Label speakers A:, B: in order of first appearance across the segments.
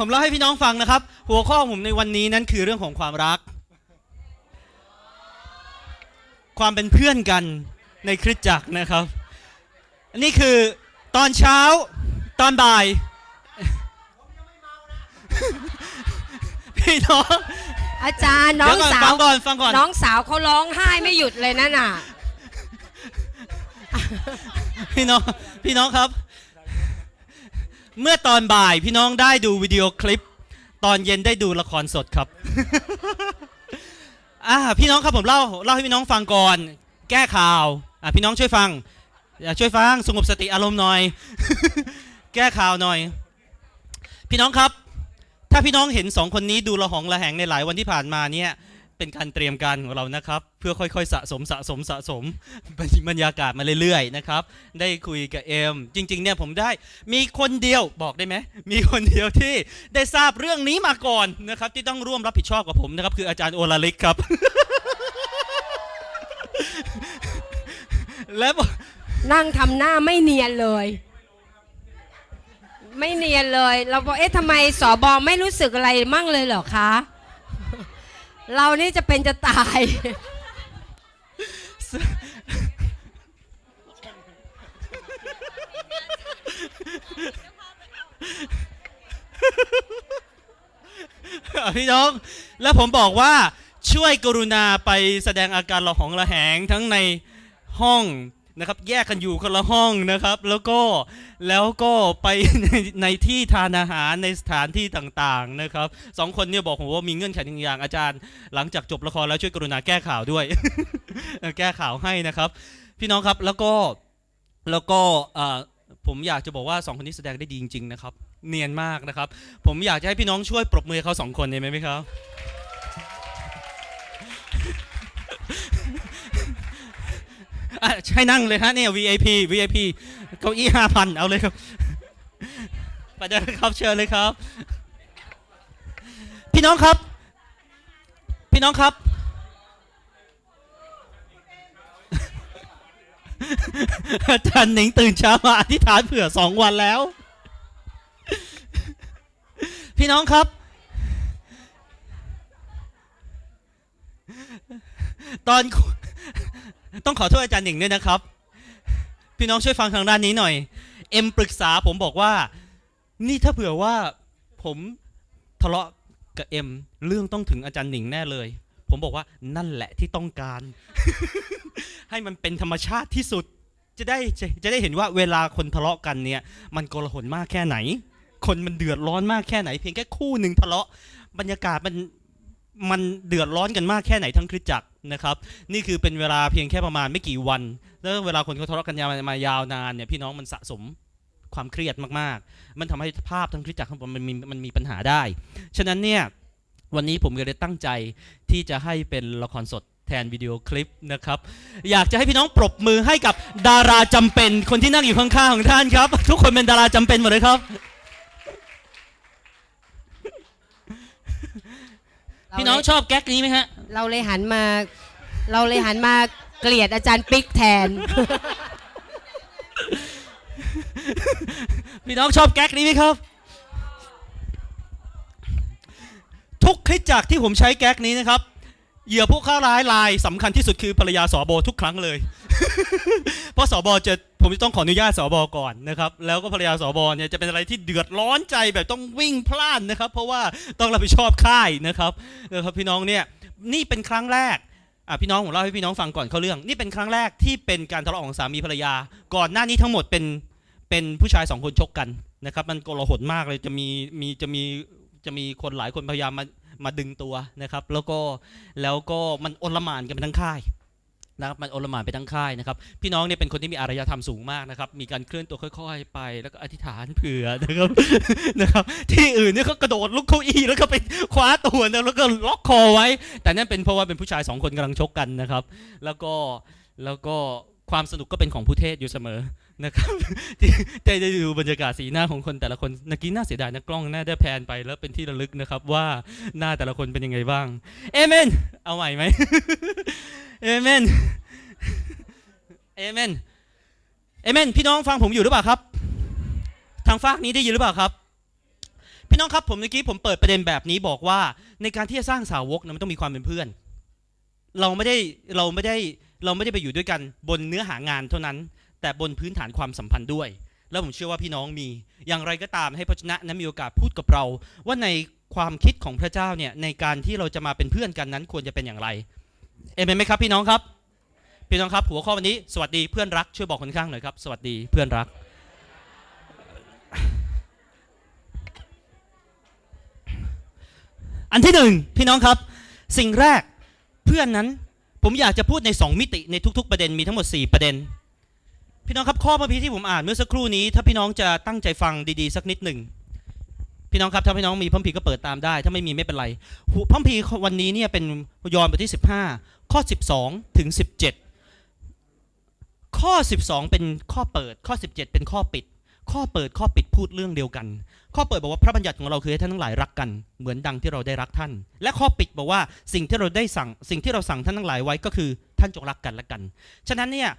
A: ผมเล่าให้พี่น้องฟังนะครับ หัวข้อของผมในวันนี้นั้นคือเรื่องของความรัก ความเป็นเพื่อนกันในคริสตจักรนะครับอันนี้คือตอนเช้าตอนบ่ายพี่น้อง
B: อาจารย์น้อง
A: เดี๋ยวก่อน
B: สา
A: ฟั
B: ว
A: งก่อนฟังก่อน
B: น้องสาวเขาร้องไห้ไม่หยุดเลยนั่นน่ะ
A: พี่น้องพี่น้องครับ เมื่อตอนบ่ายพี่น้องได้ดูวิดีโอคลิป ตอนเย็นได้ดูละครสดครับ อ่าพี่น้องครับผมเล่าเล่าให้พี่น้องฟังก่อน แก้ข่าวอ่าพี่น้องช่วยฟังอ่าช่วยฟังสงบสติอารมณ์หน่อย แก้ข่าวหน่อย พี่น้องครับ ถ้าพี่น้องเห็นสองคนนี้ดูละหองละแหงในหลายวันที่ผ่านมาเนี่ย เป็นการเตรียมการของเรานะครับ เพื่อค่อยๆ สะสมสะสมสะสมบรรยากาศมาเรื่อยๆนะครับ ได้คุยกับเอ็มจริงๆเนี่ยผมได้มีคนเดียวบอกได้ไหมมีคนเดียวที่ได้ทราบเรื่องนี้มาก่อนนะครับ ที่ต้องร่วมรับผิดชอบกับผมนะครับคืออาจารย์โอลาลิกครับ และบอก
B: นั่งทำหน้าไม่เนียนเลย ไม่เนียนเลย เราบอกเอ๊ะทำไมสอบอไม่รู้สึกอะไรมั่งเลยเหรอคะ เรานี่จะเป็นจะตาย
A: อะพี่น้อง แล้วผมบอกว่าช่วยกรุณาไปแสดงอาการระหองระแหงทั้งในห้อง นะครับแยกกันอยู่คนละห้องนะครับ แล้วก็แล้วก็ไปในในที่ทานอาหารในสถานที่ต่างๆนะครับสองคนเนี่ยบอกผมว่ามีเงื่อนไขหนึ่งอย่างอาจารย์ หลังจากจบละครแล้วช่วยกรุณาแก้ข่าวด้วย แก้ข่าวให้นะครับ พี่น้องครับแล้วก็แล้วก็ผมอยากจะบอกว่าสองคนนี้แสดงได้ดีจริง ๆ นะครับ เนียนมากนะครับ ผมอยากจะให้พี่น้องช่วยปรบมือเขาสองคนได้ไหมครับ อะ ใช่นั่งเลยฮะเนี่ย VIP VIP เก้าอี้ห้าพันเอาเลยครับไปเดินครับเชิญเลยครับ พี่น้องครับ พี่น้องครับ อาจารย์หนิงตื่นเช้ามาอธิษฐานเผื่อสองวันแล้ว พี่น้องครับตอน ต้องขอโทษอาจารย์หนิงด้วยนะครับ พี่น้องช่วยฟังทางด้านนี้หน่อย เอ็มปรึกษาผมบอกว่า นี่ถ้าเผื่อว่าผมทะเลาะกับเอ็มเรื่องต้องถึงอาจารย์หนิงแน่เลย ผมบอกว่านั่นแหละที่ต้องการ ให้มันเป็นธรรมชาติที่สุด จะได้จะจะได้เห็นว่าเวลาคนทะเลาะกันเนี่ย มันโกลาหลมากแค่ไหน คนมันเดือดร้อนมากแค่ไหน เพียงแค่คู่หนึ่งทะเลาะบรรยากาศมัน มันเดือดร้อนกันมากแค่ไหนทั้งคริสตจักรนะครับ นี่คือเป็นเวลาเพียงแค่ประมาณไม่กี่วัน แล้วเวลาคนเขาทะเลาะกันยาวมายาวนานเนี่ยพี่น้องมันสะสมความเครียดมากๆ มันทำให้ภาพทั้งคริสตจักรข้างบนมันมีมันมีปัญหาได้ ฉะนั้นเนี่ยวันนี้ผมก็เลยตั้งใจที่จะให้เป็นละครสดแทนวิดีโอคลิปนะครับ อยากจะให้พี่น้องปรบมือให้กับดาราจำเป็น คนที่นั่งอยู่ข้างๆของท่านครับ ทุกคนเป็นดาราจำเป็นหมดเลยครับ พี่น้องชอบแก๊กนี้ไหมฮะ
B: เราเลยหันมา เราเลยหันมาเกลียดอาจารย์ปิ๊กแทน
A: พี่น้องชอบแก๊กนี้ไหมครับ ทุกคลิปจากที่ผมใช้แก๊กนี้นะครับ เหยื่อผู้ค้าร้ายรายสำคัญที่สุดคือภรรยาสอบอทุกครั้งเลย เพราะสอบอจะผมจะต้องขออนุญาตสอบอก่อนนะครับ แล้วก็ภรรยาสอบอเนี่ยจะเป็นอะไรที่เดือดร้อนใจแบบต้องวิ่งพล่านนะครับ เพราะว่าต้องรับผิดชอบค่ายนะครับนะครับพี่น้องเนี่ยนี่เป็นครั้งแรกอะพี่น้องผมเล่าให้พี่น้องฟังก่อนเข้าเรื่อง นี่เป็นครั้งแรกที่เป็นการทะเลาะของสามีภรรยา ก่อนหน้านี้ทั้งหมดเป็นเป็นผู้ชายสองคนชกกันนะครับ มันโกลาหลมากเลยจะมีมีจะมีจะมีคนหลายคนพยายามมา มาดึงตัวนะครับ แล้วก็แล้วก็มันโอลหมานกันไปทั้งค่ายนะครับมันโอลหมานไปทั้งค่ายนะครับ พี่น้องเนี่ยเป็นคนที่มีอารยธรรมสูงมากนะครับ มีการเคลื่อนตัวค่อย ๆ ไป แล้วก็อธิษฐานเผื่อนะครับนะครับ ที่อื่นเนี่ยเขากระโดดลุกเก้าอี้แล้วก็ไปคว้าตัวนะแล้วก็ล็อกคอไว้ แต่นั่นเป็นเพราะว่าเป็นผู้ชายสองคนกำลังชกกันนะครับ แล้วก็แล้วก็ความสนุกก็เป็นของผู้เทศอยู่เสมอ นะครับที่ได้ดูบรรยากาศสีหน้าของคนแต่ละคนนักกี้น่าเสียดายนะกล้องน่าได้แพนไปแล้วเป็นที่ระลึกนะครับว่าหน้าแต่ละคนเป็นยังไงบ้างเอเมนเอาใหม่ไหมเอเมนเอเมนเอเมนพี่น้องฟังผมอยู่หรือเปล่าครับ ทางฝากนี้ได้ยินหรือเปล่าครับ พี่น้องครับผมเมื่อกี้ผมเปิดประเด็นแบบนี้บอกว่า ในการที่จะสร้างสาวกนะมันต้องมีความเป็นเพื่อน เราไม่ได้เราไม่ได้เราไม่ได้ไปอยู่ด้วยกันบนเนื้อหางานเท่านั้น แต่บนพื้นฐานความสัมพันธ์ด้วย แล้วผมเชื่อว่าพี่น้องมี อย่างไรก็ตามให้พระชนะนั้นมีโอกาสพูดกับเรา ว่าในความคิดของพระเจ้าเนี่ยในการที่เราจะมาเป็นเพื่อนกันนั้นควรจะเป็นอย่างไร เอเมนไหมครับพี่น้องครับ พี่น้องครับหัวข้อวันนี้สวัสดีเพื่อนรักช่วยบอกคนข้างหน่อยครับสวัสดีเพื่อนรักอันที่หนึ่งพี่น้องครับ สิ่งแรกเพื่อนนั้นผมอยากจะพูดใน 2 มิติในทุก ๆ ประเด็นมีทั้งหมด 4 ประเด็น พี่น้องครับข้อพระพีที่ผมอ่านเมื่อสักครู่นี้ ถ้าพี่น้องจะตั้งใจฟังดีๆสักนิดหนึ่งพี่น้องครับถ้าพี่น้องมีพระคัมภีร์ก็เปิดตามได้ ถ้าไม่มีไม่เป็นไรพระคัมภีร์วันนี้เนี่ยเป็นยอห์นบทที่ 15 ข้อ 12 ถึง 17 ข้อ 12 เป็นข้อเปิด ข้อ 17 เป็นข้อปิด ข้อเปิดข้อปิดพูดเรื่องเดียวกัน ข้อเปิดบอกว่าพระบัญญัติของเราคือให้ท่านทั้งหลายรักกัน เหมือนดังที่เราได้รักท่าน และข้อปิดบอกว่าสิ่งที่เราได้สั่งสิ่งที่เราสั่งท่านทั้งหลายไว้ก็คือท่านจงรักกันและกัน ฉะนั้นเนี่ย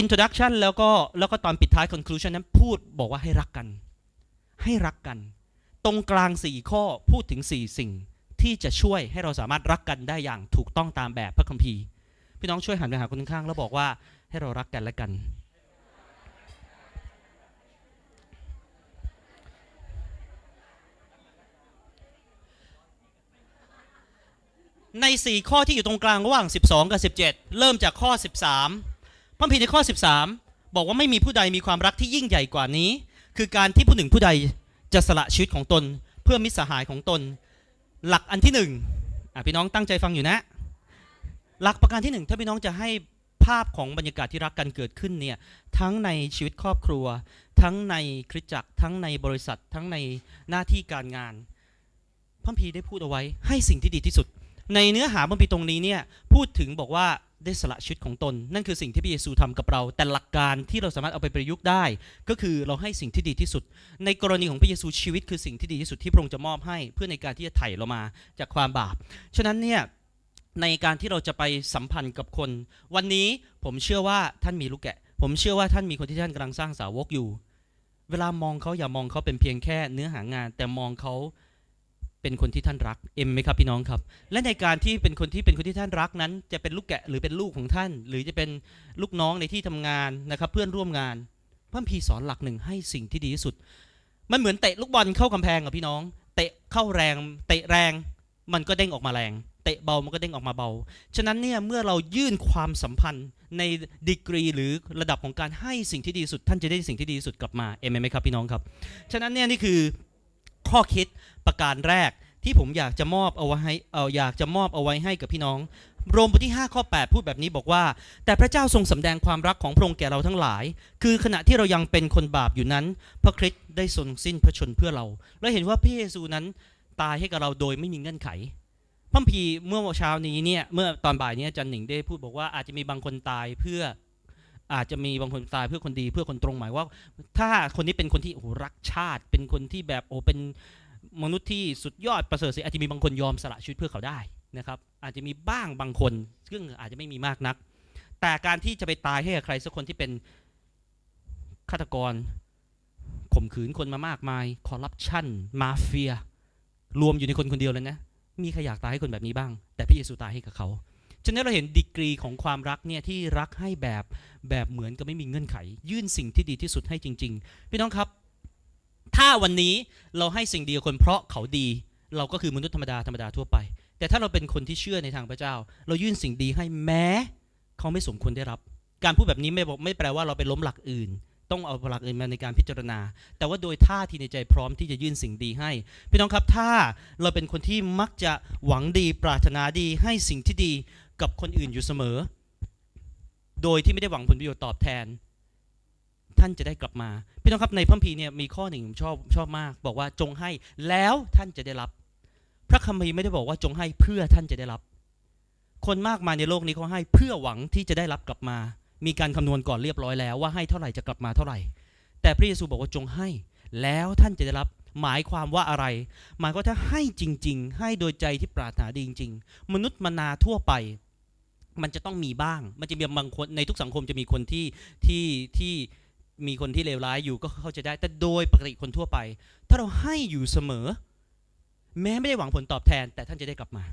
A: introduction แล้วก็แล้วก็ตอนปิดท้าย conclusion นั้นพูดบอกว่าให้รักกัน ให้รักกัน ตรงกลางสี่ข้อพูดถึงสี่สิ่งที่จะช่วยให้เราสามารถรักกันได้อย่างถูกต้องตามแบบพระคัมภีร์ พี่น้องช่วยหันไปหาคนข้าง แล้วบอกว่าให้เรารักกันและกัน ใน 4 ข้อที่อยู่ตรงกลางระหว่าง 12 กับ 17 เริ่มจากข้อ 13 พระคัมภีในข้อ 13 บอกว่าไม่มีผู้ใดมีความรักที่ยิ่งใหญ่กว่านี้ คือการที่ผู้หนึ่งผู้ใดจะสละชีวิตของตน เพื่อมิตรสหายของตน หลักอันที่หนึ่งพี่น้องตั้งใจฟังอยู่นะ หลักประการที่หนึ่งถ้าพี่น้องจะให้ภาพของบรรยากาศที่รักกันเกิดขึ้นเนี่ยทั้งในชีวิตครอบครัว ทั้งในคริสตจักร ทั้งในบริษัท ทั้งในหน้าที่การงานพระคัมภีได้พูดเอาไว้ให้สิ่งที่ดีที่สุด ในเนื้อหาพระคัมภีตรงนี้เนี่ยพูดถึงบอกว่า ได้สละชีวิตของตน นั่นคือสิ่งที่พระเยซูทำกับเรา แต่หลักการที่เราสามารถเอาไปประยุกต์ได้ ก็คือเราให้สิ่งที่ดีที่สุด ในกรณีของพระเยซูชีวิตคือสิ่งที่ดีที่สุดที่พระองค์จะมอบให้เพื่อในการที่จะไถ่เรามาจากความบาป ฉะนั้นเนี่ยในการที่เราจะไปสัมพันธ์กับคน วันนี้ผมเชื่อว่าท่านมีลูกแกะ ผมเชื่อว่าท่านมีคนที่ท่านกำลังสร้างสาวกอยู่ เวลามองเขาอย่ามองเขาเป็นเพียงแค่เนื้อหางาน แต่มองเขา เป็นคนที่ท่านรักเอ็มไหมครับพี่น้องครับ และในการที่เป็นคนที่เป็นคนที่ท่านรักนั้น จะเป็นลูกแกะหรือเป็นลูกของท่าน หรือจะเป็นลูกน้องในที่ทำงานนะครับ เพื่อนร่วมงานพระคัมภีร์สอนหลักหนึ่งให้สิ่งที่ดีที่สุด มันเหมือนเตะลูกบอลเข้ากำแพงกับพี่น้อง เตะเข้าแรง เตะแรง มันก็เด้งออกมาแรง เตะเบามันก็เด้งออกมาเบา ฉะนั้นเนี่ยเมื่อเรายื่นความสัมพันธ์ในดีกรีหรือระดับของการให้สิ่งที่ดีที่สุด ท่านจะได้สิ่งที่ดีที่สุดกลับมาเอเมนไหมครับพี่น้องครับ ฉะนั้นเนี่ยนี่คือ ข้อคิดประการแรกที่ผมอยากจะมอบเอาไว้ให้เอาอยากจะมอบเอาไว้ให้กับพี่น้อง โรมบทที่5ข้อ8 พูดแบบนี้บอกว่า แต่พระเจ้าทรงสำแดงความรักของพระองค์แก่เราทั้งหลาย คือขณะที่เรายังเป็นคนบาปอยู่นั้น พระคริสต์ได้ทรงสิ้นพระชนเพื่อเรา และเห็นว่าพระเยซูนั้นตายให้กับเราโดยไม่มีเงื่อนไขพระคัมภีเมื่อเช้านี้เนี่ยเมื่อตอนบ่ายนี้อาจันหนิงได้พูดบอกว่าอาจจะมีบางคนตายเพื่อ อาจจะมีบางคนตายเพื่อคนดีเพื่อคนตรงหมายว่า ถ้าคนนี้เป็นคนที่โอ้รักชาติ เป็นคนที่แบบโอ้เป็นมนุษย์ที่สุดยอดประเสริฐสิอาจจะมีบางคนยอมสละชีวิตเพื่อเขาได้นะครับ อาจจะมีบ้างบางคน ซึ่งอาจจะไม่มีมากนัก แต่การที่จะไปตายให้กับใครสักคนที่เป็นฆาตกรข่มขืนคนมามากมายคอร์รัปชันมาเฟีย รวมอยู่ในคนคนเดียวเลยนะ มีใครอยากตายให้คนแบบนี้บ้าง แต่พระเยซูตายให้กับเขา ฉะนั้นเราเห็นดีกรีของความรักเนี่ยที่รักให้แบบแบบเหมือนกับไม่มีเงื่อนไข ยื่นสิ่งที่ดีที่สุดให้จริง ๆ พี่น้องครับ ถ้าวันนี้เราให้สิ่งดีกับคนเพราะเขาดี เราก็คือมนุษย์ธรรมดาธรรมดาทั่วไป แต่ถ้าเราเป็นคนที่เชื่อในทางพระเจ้า เรายื่นสิ่งดีให้แม้ เขาไม่สมควรได้รับ การพูดแบบนี้ไม่บอกไม่แปลว่าเราไปล้มหลักอื่น ต้องเอาหลักอื่นมาในการพิจารณา แต่ว่าโดยท่าทีในใจพร้อมที่จะยื่นสิ่งดีให้ พี่น้องครับถ้าเราเป็นคนที่มักจะหวังดีปรารถนาดีให้สิ่งที่ดี กับคนอื่นอยู่เสมอ โดยที่ไม่ได้หวังผลประโยชน์ตอบแทน ท่านจะได้กลับมา พี่น้องครับในพระคัมภีร์เนี่ยมีข้อหนึ่งผมชอบชอบมาก บอกว่าจงให้แล้วท่านจะได้รับ พระคัมภีร์ไม่ได้บอกว่าจงให้เพื่อท่านจะได้รับ คนมากมายในโลกนี้เขาให้เพื่อหวังที่จะได้รับกลับมา มีการคำนวณก่อนเรียบร้อยแล้วว่าให้เท่าไหร่จะกลับมาเท่าไหร่ แต่พระเยซูบอกว่าจงให้แล้วท่านจะได้รับ หมายความว่าอะไร หมายความว่าถ้าให้จริง ๆ ให้โดยใจที่ปรารถนาดีจริง ๆ มนุษย์มนาทั่วไป มันจะต้องมีบ้าง มันจะมีบางคนในทุกสังคมจะมีคนที่ที่ที่มีคนที่เลวร้ายอยู่ก็เข้าใจได้ แต่โดยปกติคนทั่วไป ถ้าเราให้อยู่เสมอ แม้ไม่ได้หวังผลตอบแทน แต่ท่านจะได้กลับมา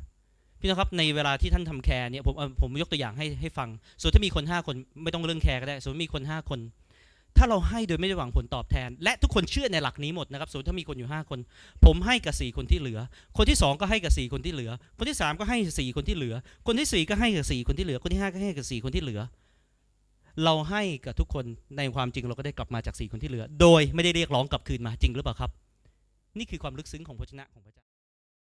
A: พี่น้องครับในเวลาที่ท่านทำแคร์เนี่ยผมผมยกตัวอย่างให้ให้ฟังส่วนถ้ามีคน 5 คนไม่ต้องเรื่องแคร์ก็ได้สมมติมีคน 5 คน ถ้าเราให้โดยไม่ได้หวังผลตอบแทน และทุกคนเชื่อในหลักนี้หมดนะครับสมมติถ้ามีคนอยู่ 5 คน ผมให้กับ4คนที่เหลือ คนที่ 2 ก็ให้กับ4คนที่เหลือ คนที่ 3 ก็ให้4คนที่เหลือ คนที่ 4 ก็ให้กับ4คนที่เหลือ คนที่ 5 ก็ให้กับ4คนที่เหลือ เราให้กับทุกคนในความจริงเราก็ได้กลับมาจาก4คนที่เหลือ โดยไม่ได้เรียกร้องกลับคืนมาจริงหรือเปล่าครับ นี่คือความลึกซึ้งของพระชนะของพระเจ้า